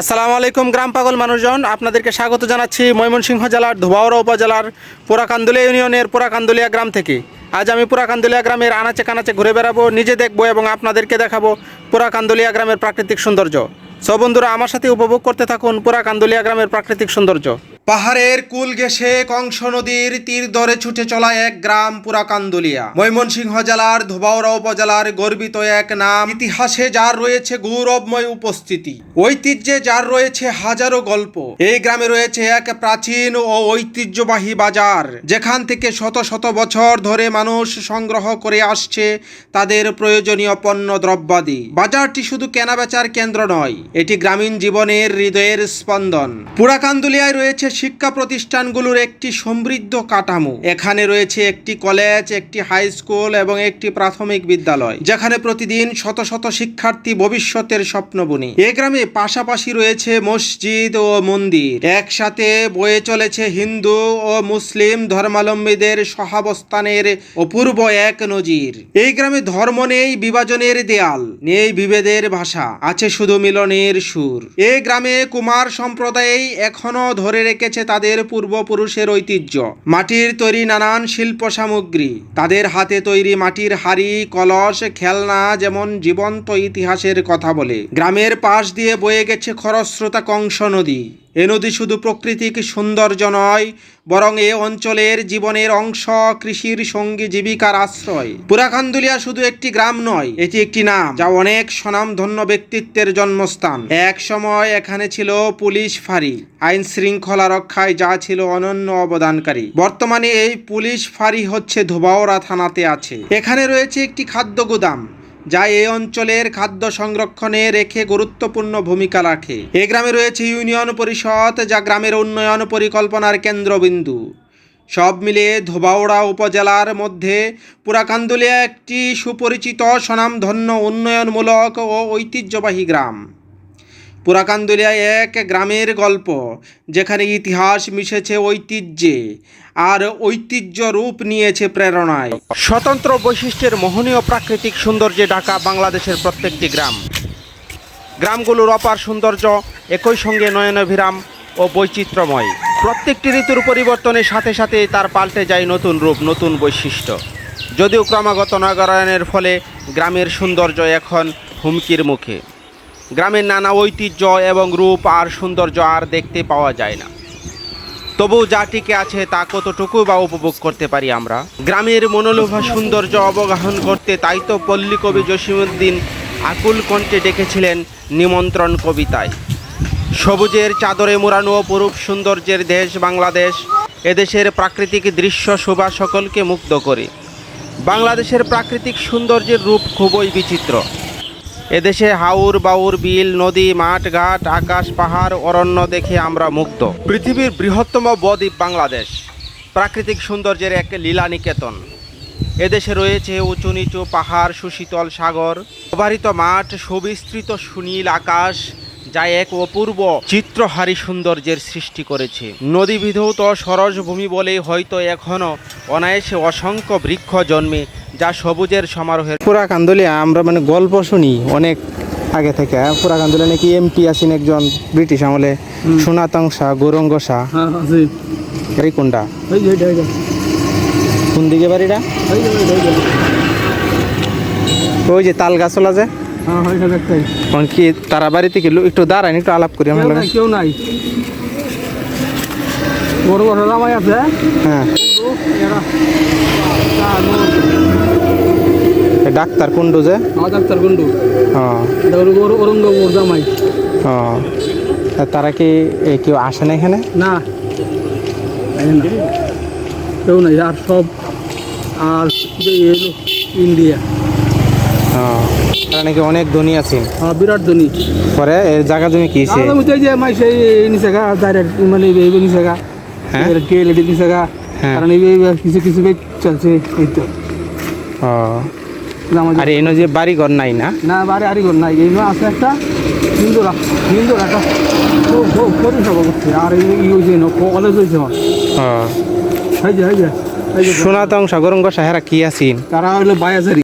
আসসালামু আলাইকুম, গ্রাম পাগল মানুষজন। আপনাদেরকে স্বাগত জানাচ্ছি ময়মনসিংহ জেলার ধোবাউড়া উপজেলার পোরাকান্দুলিয়া ইউনিয়নের পোরাকান্দুলিয়া গ্রাম থেকে। আজ আমি পোরাকান্দুলিয়া গ্রামের আনাচে কানাচে ঘুরে বেড়াবো, নিজে দেখব এবং আপনাদেরকে দেখাবো পোরাকান্দুলিয়া গ্রামের প্রাকৃতিক সৌন্দর্য। সব বন্ধুরা, আমার সাথে উপভোগ করতে থাকুন পোরাকান্দুলিয়া গ্রামের প্রাকৃতিক সৌন্দর্য। পাহাড়ের কুল ঘেঁষে কংস নদীর তীর ধরে ছুটে চলা এক গ্রাম পুরা পুরাকান্দুলিয়া ময়মনসিংহ জেলার ধোবাউড়া উপজেলার গর্বিত এক নাম। ইতিহাসে যার রয়েছে গৌরবময় উপস্থিতি, ঐতিহ্যে যার রয়েছে হাজারো গল্প। এই গ্রামে রয়েছে এক প্রাচীন ও ঐতিহ্যবাহী বাজার, যেখান থেকে শত শত বছর ধরে মানুষ সংগ্রহ করে আসছে তাদের প্রয়োজনীয় পণ্য দ্রব্যাদি। বাজারটি শুধু কেনাবেচার কেন্দ্র নয়, এটি গ্রামীণ জীবনের হৃদয়ের স্পন্দন। পুরাকান্দুলিয়ায় রয়েছে শিক্ষা প্রতিষ্ঠানগুলোর একটি সমৃদ্ধ কাঠামো। এখানে রয়েছে একটি কলেজ, একটি হাই স্কুল এবং একটি প্রাথমিক বিদ্যালয়, যেখানে প্রতিদিন শত শত শিক্ষার্থী ভবিষ্যতের স্বপ্ন বুনি। এ গ্রামে পাশাপাশি রয়েছে মসজিদ ও মন্দির। একসাথে বয়ে চলেছে হিন্দু ও মুসলিম ধর্মাবলম্বীদের সহাবস্থানের অপূর্ব এক নজির। এই গ্রামে ধর্ম নেই, বিভাজনের দেয়াল, নেই বিভেদের ভাষা, আছে শুধু মিলনের সুর। এই গ্রামে কুমার সম্প্রদায় এখনও ধরে রেখেছে তাদের পূর্বপুরুষের ঐতিহ্য। মাটির তৈরি নানান শিল্প সামগ্রী। তাদের হাতে তৈরি মাটির হাড়ি, কলস, খেলনা যেমন জীবন্ত ইতিহাসের কথা বলে। গ্রামের পাশ দিয়ে বয়ে গেছে খরস্রোতা কংস নদী। এ নদী শুধু প্রাকৃতিক সৌন্দর্য নয়, বরং এ অঞ্চলের জীবনের অংশ, কৃষির সঙ্গে জীবিকার আশ্রয়। পুরাকান্দুলিয়া শুধু একটি গ্রাম নয়, এটি একটি নাম, যা অনেক স্বনামধন্য ব্যক্তিত্বের জন্মস্থান। এক সময় এখানে ছিল পুলিশ ফাঁড়ি, আইন শৃঙ্খলা রক্ষায় যা ছিল অনন্য অবদানকারী। বর্তমানে এই পুলিশ ফাঁড়ি হচ্ছে ধোবাওড়া থানাতে আছে। এখানে রয়েছে একটি খাদ্য গুদাম যা এই অঞ্চলের খাদ্য সংরক্ষণে রেখে গুরুত্বপূর্ণ ভূমিকা রাখে। এ গ্রামে রয়েছে ইউনিয়ন পরিষদ, যা গ্রামের উন্নয়ন পরিকল্পনার কেন্দ্রবিন্দু। সব মিলে ধোবাওড়া উপজেলার মধ্যে পুরাকান্দুলিয়া একটি সুপরিচিত স্বনামধন্য উন্নয়নমূলক ও ঐতিহ্যবাহী গ্রাম। পুরাকান্দুলিয়া এক গ্রামের গল্প, যেখানে ইতিহাস মিশেছে ঐতিহ্যে আর ঐতিহ্য রূপ নিয়েছে প্রেরণায়। স্বতন্ত্র বৈশিষ্ট্যের মোহনীয় প্রাকৃতিক সৌন্দর্যে ঢাকা বাংলাদেশের প্রত্যেকটি গ্রাম। গ্রামগুলোর অপার সৌন্দর্য, একই সঙ্গে নয়নাভিরাম ও বৈচিত্র্যময়। প্রত্যেকটি ঋতুর পরিবর্তনের সাথে সাথে তার পাল্টে যায় নতুন রূপ, নতুন বৈশিষ্ট্য। যদিও ক্রমাগত নগরায়নের ফলে গ্রামের সৌন্দর্য এখন হুমকির মুখে। গ্রামের নানা ঐতিহ্য এবং রূপ আর সৌন্দর্য আর দেখতে পাওয়া যায় না। তবু যা টিকে আছে তা কতটুকু বা উপভোগ করতে পারি আমরা? গ্রামের মনোলোভা সৌন্দর্য অবগাহন করতে তাই তো পল্লী কবি জসিমুদ্দিন আকুল কণ্ঠে ডেকেছিলেন নিমন্ত্রণ কবিতায়। সবুজের চাদরে মোড়ানো অপরূপ সৌন্দর্যের দেশ বাংলাদেশ, এদেশের প্রাকৃতিক দৃশ্য শোভা সকলকে মুগ্ধ করে। বাংলাদেশের প্রাকৃতিক সৌন্দর্যের রূপ খুবই বিচিত্র। এদেশে হাউর বাউর, বিল, নদী, মাঠ, ঘাট, আকাশ, পাহাড়, অরণ্য দেখে আমরা মুগ্ধ। পৃথিবীর বৃহত্তম বদ্বীপ বাংলাদেশ। প্রাকৃতিক সৌন্দর্যের এক লীলা নিকেতন। এদেশে রয়েছে উঁচু নিচু পাহাড়, সুশীতল সাগর অবারিত মাঠ, সুবিস্তৃত সুনীল আকাশ যা এক অপূর্ব চিত্রহারী সৌন্দর্যের সৃষ্টি করেছে। নদী বিধৌত সরস ভূমি বলে হয়তো এখনও অনায়াসে অসংখ্য বৃক্ষ জন্মে যা সবুজের সমারোহের পুরা কান্দুলিয়া আমরা মানে গল্প শুনি অনেক আগে থেকে। পুরা কান্দুলিয়া নাকি এমপি আছেন একজন ব্রিটিশ আমলে। সোনাতং শাহ গৌরঙ্গ শাহ। হ্যাঁ এই কোনটা। কোন দিকে বাড়িটা। ওই যে তাল গাছলা যে। হ্যাঁ ওইটা কি তারা বাড়ি থেকে লো- একটু দাঁড়ান একটু আলাপ করি আমার কেউ নাই বড় বড় জামাই আছে। হ্যাঁ। ডাক্তার কুন্ডু যে? আমার ডাক্তার গুন্ডু হ্যাঁ। ঔরঙ্গাবাদ জামাই। হ্যাঁ। তারা কি কেউ আসে না এখানে? না। কেউ নাই আর সব আর ইন্ডিয়া। হ্যাঁ নাকি অনেক ধনী আছেন হ্যাঁ বিরাট ধনী। পরে জায়গা জমি কি মাই সেই নিচে গা ডাইরেক্ট মানে এই নিচে গা হ্যাঁ? কে নিচে গা হ্যাঁ। কারণ এই এই কিছু কিছু চলছে এই তো। ও। আমার আর এনো যে বাড়ি ঘর নাই না? না বাড়ি ঘর নাই। আছে একটা একটা আর এই হয়েছে কলেজ হয়েছে আমার। ও। এই যে এই যে এই যে। সোনাতং সাগরঙ্গ সাহেরা কি আছেন? তারা হলো বায়াজারি।